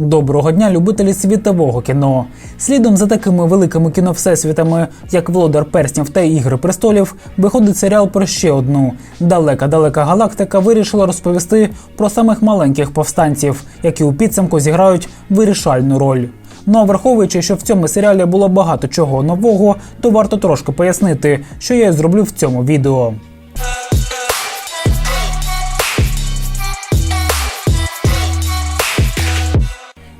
Доброго дня, любителі світового кіно. Слідом за такими великими кіновсесвітами, як Володар Перснів та Ігри престолів, виходить серіал про ще одну. Далека далека галактика вирішила розповісти про самих маленьких повстанців, які у підсумку зіграють вирішальну роль. Ну а враховуючи, що в цьому серіалі було багато чого нового, то варто трошки пояснити, що я і зроблю в цьому відео.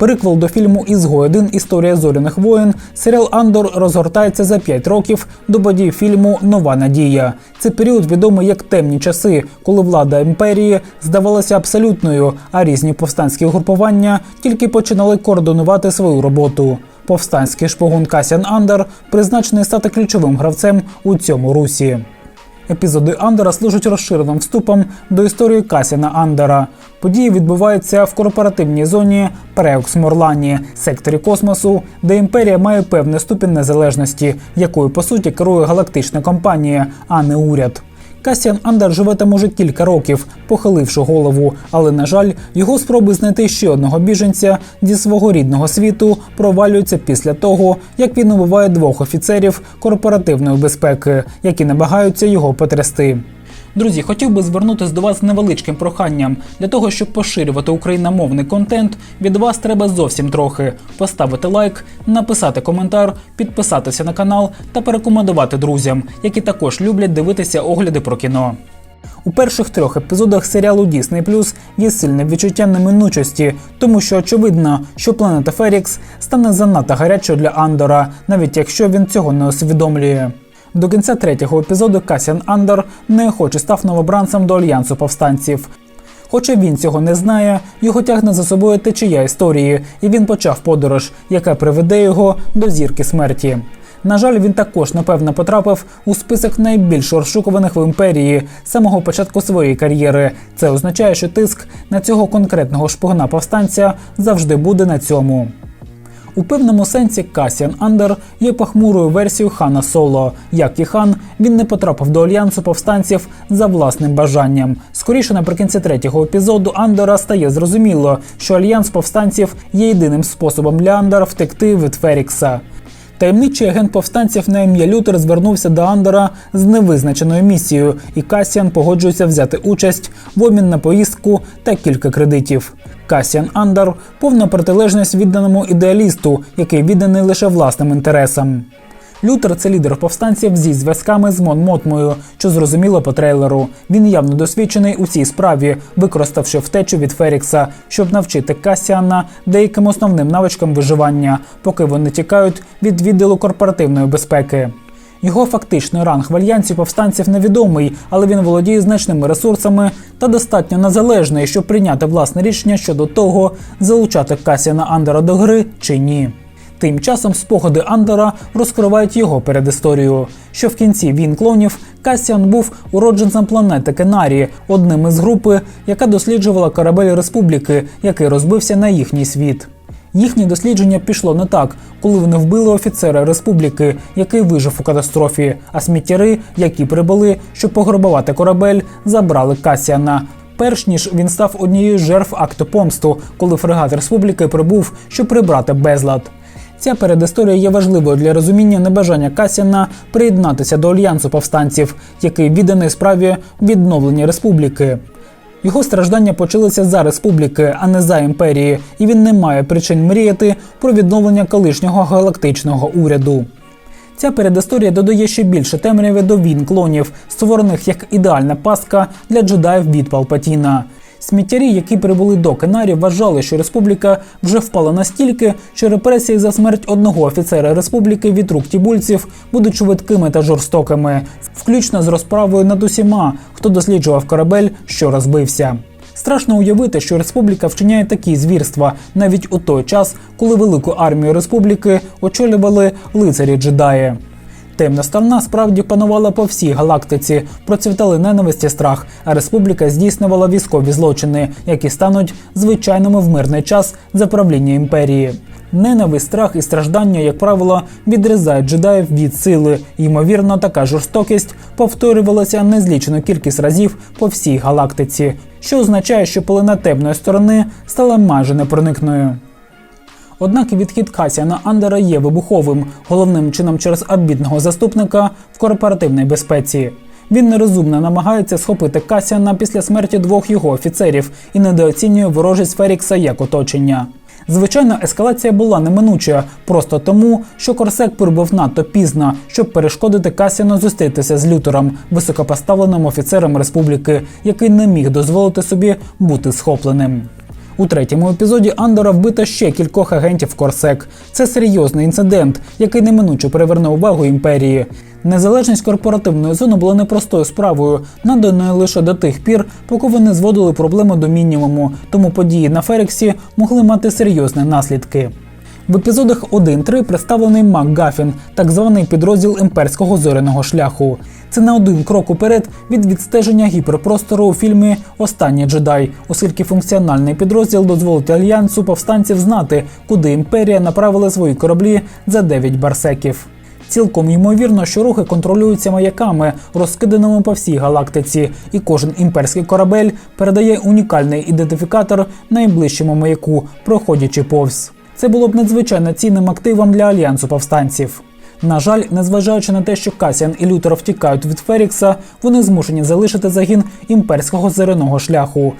Переквел до фільму Ізгой 1 Історія зоряних воїн. Серіал Андор розгортається за 5 років до подій фільму Нова надія. Це період відомий як темні часи, коли влада імперії здавалася абсолютною, а різні повстанські групування тільки починали координувати свою роботу. Повстанський шпигун Касян Андер призначений стати ключовим гравцем у цьому русі. Епізоди Андера служать розширеним вступом до історії Касіна Андера. Події відбуваються в корпоративній зоні Преокс Морлані, секторі космосу, де імперія має певний ступінь незалежності, якою по суті керує галактична компанія, а не уряд. Касіан Андер живе там уже кілька років, похиливши голову, але на жаль, його спроби знайти ще одного біженця зі свого рідного світу провалюються після того, як він убиває двох офіцерів корпоративної безпеки, які намагаються його потрясти. Друзі, хотів би звернутися до вас з невеличким проханням. Для того, щоб поширювати україномовний контент, від вас треба зовсім трохи поставити лайк, написати коментар, підписатися на канал та порекомендувати друзям, які також люблять дивитися огляди про кіно. У перших трьох епізодах серіалу Disney Plus є сильне відчуття неминучості, тому що очевидно, що планета Ферікс стане занадто гарячою для Андора, навіть якщо він цього не усвідомлює. До кінця третього епізоду Касіан Андер неохоче став новобранцем до альянсу повстанців. Хоча він цього не знає, його тягне за собою течія історії, і він почав подорож, яка приведе його до зірки смерті. На жаль, він також напевно потрапив у список найбільш розшукуваних в імперії з самого початку своєї кар'єри. Це означає, що тиск на цього конкретного шпигуна повстанця завжди буде на цьому. У певному сенсі Касіан Андер є похмурою версією Хана Соло. Як і хан, він не потрапив до альянсу повстанців за власним бажанням. Скоріше наприкінці третього епізоду Андера стає зрозуміло, що альянс повстанців є єдиним способом для Андера втекти від Ферікса. Таємничий агент повстанців на ім'я Лютер звернувся до Андера з невизначеною місією, і Касіан погоджується взяти участь в обмін на поїздку та кілька кредитів. Касіан Андер повна протилежність відданому ідеалісту, який відданий лише власним інтересам. Лютер це лідер повстанців зі зв'язками з Мон Мотмою, що зрозуміло по трейлеру. Він явно досвідчений у цій справі, використавши втечу від Ферікса, щоб навчити Касіана деяким основним навичкам виживання, поки вони тікають від відділу корпоративної безпеки. Його фактичний ранг в альянсі повстанців невідомий, але він володіє значними ресурсами та достатньо незалежний, щоб прийняти власне рішення щодо того, залучати Касіана Андера до гри чи ні. Тим часом спогади Андера розкривають його передісторію, що в кінці він клонів Касіан був уродженцем планети Кенарі, одним із групи, яка досліджувала корабель республіки, який розбився на їхній світ. Їхнє дослідження пішло не так, коли вони вбили офіцера республіки, який вижив у катастрофі, а сміттяри, які прибули, щоб пограбувати корабель, забрали Касіана. Перш ніж він став однією з жертв акту помсту, коли фрегат республіки прибув, щоб прибрати безлад. Ця передісторія є важливою для розуміння небажання Касіана приєднатися до альянсу повстанців, який відданий справі відновлення республіки. Його страждання почалися за республіки, а не за імперії, і він не має причин мріяти про відновлення колишнього галактичного уряду. Ця передісторія додає ще більше темряви до війн клонів, створених як ідеальна пастка для джедаїв від Палпатіна. Сміттярі, які прибули до Кенарі, вважали, що республіка вже впала настільки, що репресії за смерть одного офіцера республіки від рук тібульців будуть швидкими та жорстокими, включно з розправою над усіма, хто досліджував корабель, що розбився. Страшно уявити, що республіка вчиняє такі звірства навіть у той час, коли велику армію республіки очолювали лицарі джедаї. Темна сторона справді панувала по всій галактиці, процвітали ненависть і страх, а республіка здійснювала військові злочини, які стануть звичайними в мирний час за правління імперії. Ненависть, страх і страждання, як правило, відрізають джедаїв від сили. Ймовірно, така жорстокість повторювалася незлічену кількість разів по всій галактиці, що означає, що полина темної сторони стала майже непроникною. Однак відхід Касіана Андера є вибуховим, головним чином через амбітного заступника в корпоративній безпеці. Він нерозумно намагається схопити Касіана після смерті двох його офіцерів і недооцінює ворожість Ферікса як оточення. Звичайно, ескалація була неминуча, просто тому, що Корсек прибув надто пізно, щоб перешкодити Касіану зустрітися з Лютером, високопоставленим офіцером республіки, який не міг дозволити собі бути схопленим. У третьому епізоді Андора вбито ще кількох агентів Корсек. Це серйозний інцидент, який неминуче приверне увагу імперії. Незалежність корпоративної зони була непростою справою, наданою лише до тих пір, поки вони зводили проблему до мінімуму, тому події на Ферексі могли мати серйозні наслідки. В епізодах 1-3 представлений МакГафін, так званий підрозділ імперського зоряного шляху. Це на один крок уперед від відстеження гіперпростору у фільмі Останній джедай, оскільки функціональний підрозділ дозволить альянсу повстанців знати, куди імперія направила свої кораблі за 9 барсеків. Цілком ймовірно, що рухи контролюються маяками, розкиданими по всій галактиці, і кожен імперський корабель передає унікальний ідентифікатор найближчому маяку, проходячи повз. Це було б надзвичайно цінним активом для альянсу повстанців. На жаль, незважаючи на те, що Касіан і Лютер втікають від Ферікса, вони змушені залишити загін імперського зеленого шляху.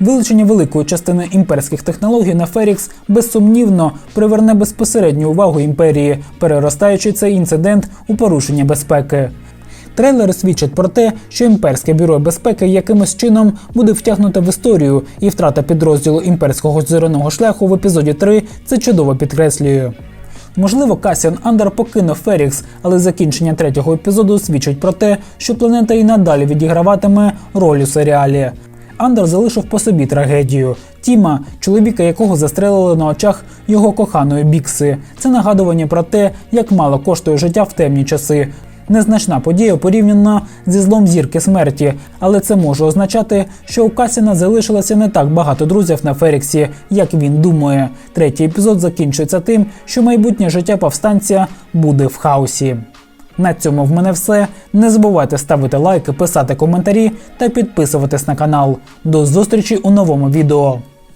Вилучення великої частини імперських технологій на Ферікс безсумнівно приверне безпосередню увагу імперії, переростаючи цей інцидент у порушення безпеки. Трейлери свідчать про те, що імперське бюро безпеки якимось чином буде втягнуте в історію, і втрата підрозділу імперського зоряного шляху в епізоді 3 це чудово підкреслює. Можливо, Касіан Андер покинув Ферікс, але закінчення третього епізоду свідчить про те, що планета і надалі відіграватиме роль у серіалі. Андер залишив по собі трагедію. Тіма, чоловіка якого застрелили на очах його коханої Бікси. Це нагадування про те, як мало коштує життя в темні часи. Незначна подія порівняно зі злом зірки смерті, але це може означати, що у Касіна залишилося не так багато друзів на Феріксі, як він думає. Третій епізод закінчується тим, що майбутнє життя повстанця буде в хаосі. На цьому в мене все. Не забувайте ставити лайки, писати коментарі та підписуватись на канал. До зустрічі у новому відео.